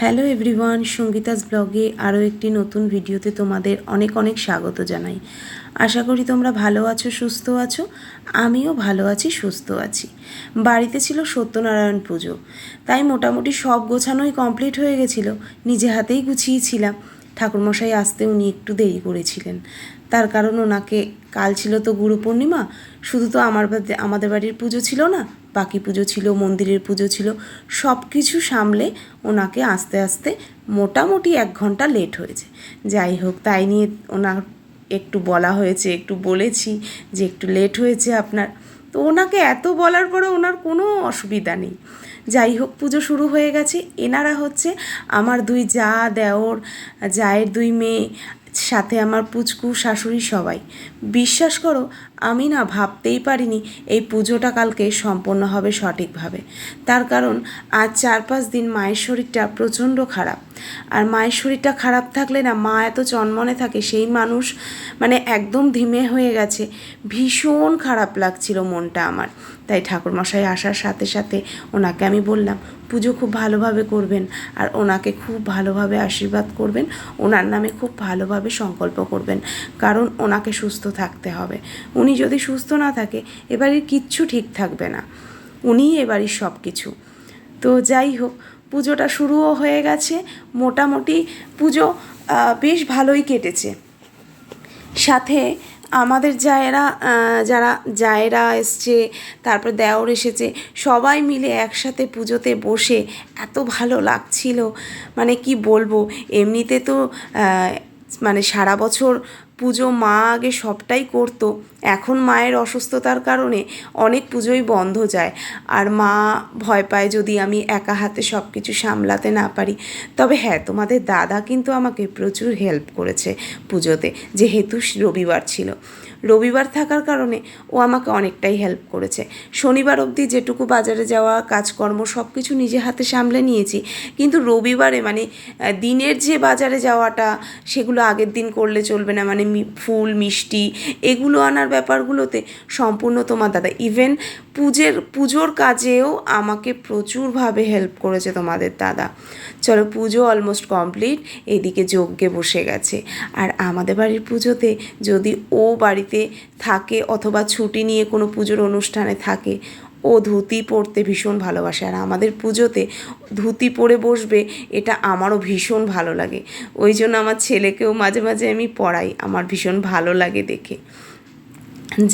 Hello everyone, Sangeeta's ব্লগে আরও একটি নতুন ভিডিওতে তোমাদের অনেক অনেক স্বাগত জানাই। আশা করি তোমরা ভালো আছো, সুস্থ আছো, আমিও ভালো আছি, সুস্থ আছি। বাড়িতে ছিল সত্যনারায়ণ পুজো। তাই মোটামুটি সব গোছানোই কমপ্লিট হয়ে গেছিল, নিজে হাতেই গুছিয়েছিলাম। ঠাকুরমশাই আসতে উনি একটু দেরি করেছিলেন। তার কারণ ওনাকে, কাল ছিল তো গুরু পূর্ণিমা, শুধু তো আমার আমাদের বাড়ির পুজো ছিল না, বাকি পুজো ছিল, মন্দিরের পুজো ছিল সব কিছু সামলে ওনাকে আস্তে আস্তে মোটামুটি এক ঘণ্টা লেট হয়েছে। যাই হোক, তাই নিয়ে ওনার একটু বলা হয়েছে, একটু বলেছি যে একটু লেট হয়েছে আপনার। তো ওনাকে এত বলার পরে ওনার কোনো অসুবিধা নেই। যাই হোক পুজো শুরু হয়ে গেছে। এনারা হচ্ছে আমার দুই যা দেওর, জায়ের দুই মেয়ে, সাথে আমার পুচকু, শাশুড়ি সবাই। বিশ্বাস করো আমি না ভাবতেই পারিনি এই পুজোটা কালকে সম্পন্ন হবে সঠিকভাবে। তার কারণ, আজ চার পাঁচ দিন মায়ের শরীরটা প্রচণ্ড খারাপ। আর মায়ের শরীরটা খারাপ থাকলে না মা এত চনমনে থাকে, সেই মানুষ মানে একদম ধিমে হয়ে গেছে। ভীষণ খারাপ লাগছিল মনটা আমার। তাই ঠাকুরমশাই আসার সাথে সাথে ওনাকে আমি বললাম, পুজো খুব ভালোভাবে করবেন আর ওনাকে খুব ভালোভাবে আশীর্বাদ করবেন। ওনার নামে খুব ভালোভাবে সংকল্প করবেন। কারণ ওনাকে সুস্থ থাকতে হবে। উনি যদি সুস্থ না থাকে এবারের কিচ্ছু ঠিক থাকবে না। উনিই এবারই সব কিছু তো যাই হোক, পুজোটা শুরুও হয়ে গেছে। মোটামুটি পুজো বেশ ভালোই কেটেছে। সাথে আমাদের জায়েরা যারা জায়েরা এসছে, তারপর দেওর এসেছে, সবাই মিলে একসাথে পুজোতে বসে এত ভালো লাগছিল। মানে কি বলব, এমনিতে তো মানে সারা বছর পুজো মা আগে সবটাই করত। এখন মায়ের অসুস্থতার কারণে অনেক পুজোই বন্ধ যায়। আর মা ভয় পায় যদি আমি একা হাতে সব কিছু সামলাতে না পারি। তবে হ্যাঁ তোমাদের দাদা কিন্তু আমাকে প্রচুর হেল্প করেছে পুজোতে, যেহেতু রবিবার ছিল। রবিবার থাকার কারণে ও আমাকে অনেকটাই হেল্প করেছে। শনিবার অবধি যেটুকু বাজারে যাওয়া, কাজকর্ম সব কিছু নিজে হাতে সামলে নিয়েছি। কিন্তু রবিবারে মানে দিনের যে বাজারে যাওয়াটা, সেগুলো আগের দিন করলে চলবে না। মানে ফুল, মিষ্টি এগুলো আনার ব্যাপারগুলোতে সম্পূর্ণ তোমার দাদা। ইভেন পুজোর পুজোর কাজেও আমাকে প্রচুরভাবে হেল্প করেছে তোমাদের দাদা। চলো পুজো অলমোস্ট কমপ্লিট এদিকে যজ্ঞে বসে গেছে। আর আমাদের বাড়ির পুজোতে যদি ও বাড়িতে থাকে অথবা ছুটি নিয়ে কোনো পুজোর অনুষ্ঠানে থাকে, ও ধুতি পরতে ভীষণ ভালোবাসে। আর আমাদের পুজোতে ধুতি পরে বসবে, এটা আমারও ভীষণ ভালো লাগে। ওই জন্য আমার ছেলেকেও মাঝে মাঝে আমি পড়াই আমার ভীষণ ভালো লাগে দেখে।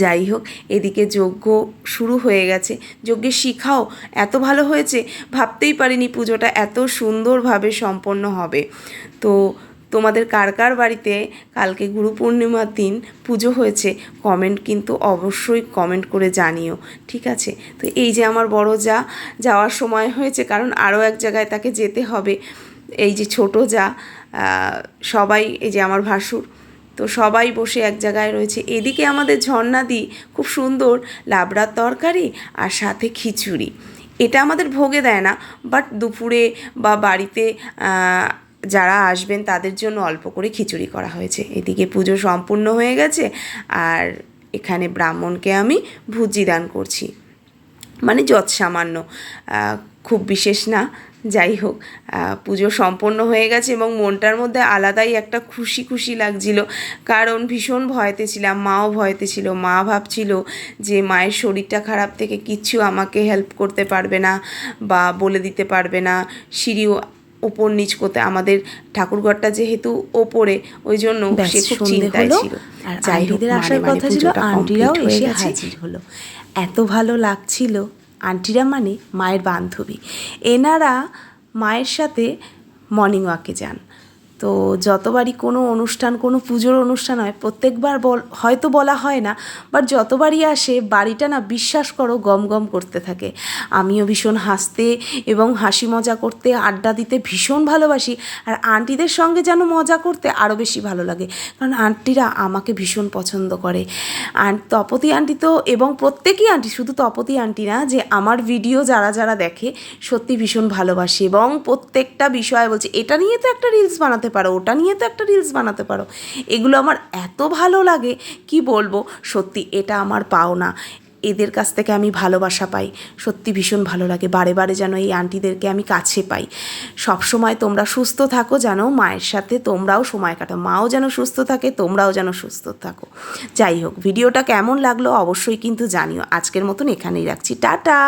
যাই হোক, এদিকে যজ্ঞ শুরু হয়ে গেছে। যজ্ঞের শিখাও, এত ভালো হয়েছে, ভাবতেই পারিনি পুজোটা এত সুন্দরভাবে সম্পন্ন হবে। তো তোমাদের কার কার বাড়িতে কালকে গুরু পূর্ণিমার দিন পুজো হয়েছে কমেন্ট কিন্তু অবশ্যই কমেন্ট করে জানিও, ঠিক আছে? তো এই যে আমার বড় যা, যাওয়ার সময় হয়েছে, কারণ আরও এক জায়গায় তাকে যেতে হবে। এই যে ছোট যা সবাই, এই যে আমার ভাসুর, তো সবাই বসে এক জায়গায় রয়েছে। এদিকে আমাদের ঝর্ণাদি খুব সুন্দর, লাবড়ার তরকারি আর সাথে খিচুড়ি। এটা আমাদের ভোগে দেয় না বাট দুপুরে বা বাড়িতে যারা আসবেন তাদের জন্য অল্প করে খিচুড়ি করা হয়েছে। এদিকে পুজো সম্পূর্ণ হয়ে গেছে আর এখানে ব্রাহ্মণকে আমি ভুজি দান করছি। মানে যৎ সামান্য খুব বিশেষ না, যাই হোক পুজো সম্পন্ন হয়ে গেছে এবং মনটার মধ্যে আলাদাই একটা খুশি খুশি লাগছিল। কারণ ভীষণ ভয়তে ছিলাম, মাও ভয়তে ছিল, মা ভাবছিল যে মায়ের শরীরটা খারাপ থেকে কিচ্ছু আমাকে হেল্প করতে পারবে না বা বলে দিতে পারবে না। সিঁড়িও ওপর নিচ করতে। আমাদের ঠাকুরঘরটা যেহেতু ওপরে ওই জন্য সে খুব চিন্তায় ছিল। আর আন্টিদের আসার কথা ছিল আন্টিরাও এসে হাজির হলো। এত ভালো লাগছিল। আন্টিরা মানে মায়ের বান্ধবী। এনারা মায়ের সাথে মর্নিং ওয়াকে যান। তো যতবারই কোনো অনুষ্ঠান, কোনো পুজোর অনুষ্ঠান হয়, প্রত্যেকবার বল, হয়তো বলা হয় না বাট যতবারই আসে, বাড়িটা না বিশ্বাস করো গম গম করতে থাকে। আমিও ভীষণ হাসতে এবং হাসি মজা করতে, আড্ডা দিতে ভীষণ ভালোবাসি, আর আন্টিদের সঙ্গে যেন মজা করতে আরও বেশি ভালো লাগে, কারণ আন্টিরা আমাকে ভীষণ পছন্দ করে। আর তপতি আন্টি তো, এবং প্রত্যেকই আন্টি, শুধু তপতি আন্টি না, যে আমার ভিডিও যারা যারা দেখে, সত্যি ভীষণ ভালোবাসে এবং প্রত্যেকটা বিষয় বলছে, এটা নিয়ে তো একটা রিলস বানাতে পারো, ওটা নিয়ে তো একটা রিলস বানাতে পারো। এগুলো আমার এত ভালো লাগে, কি বলব? সত্যি এটা আমার পাওনা। এদের কাছ থেকে আমি ভালোবাসা পাই। সত্যি ভীষণ ভালো লাগে। বারে বারে যেন এই আন্টিদেরকে আমি কাছে পাই। সব সময় তোমরা সুস্থ থাকো যেন মায়ের সাথে তোমরাও সময় কাটাও। মাও যেন সুস্থ থাকে, তোমরাও যেন সুস্থ থাকো। যাই হোক, ভিডিওটা কেমন লাগল অবশ্যই কিন্তু জানিও। আজকের মতন এখানেই রাখছি। টাটা!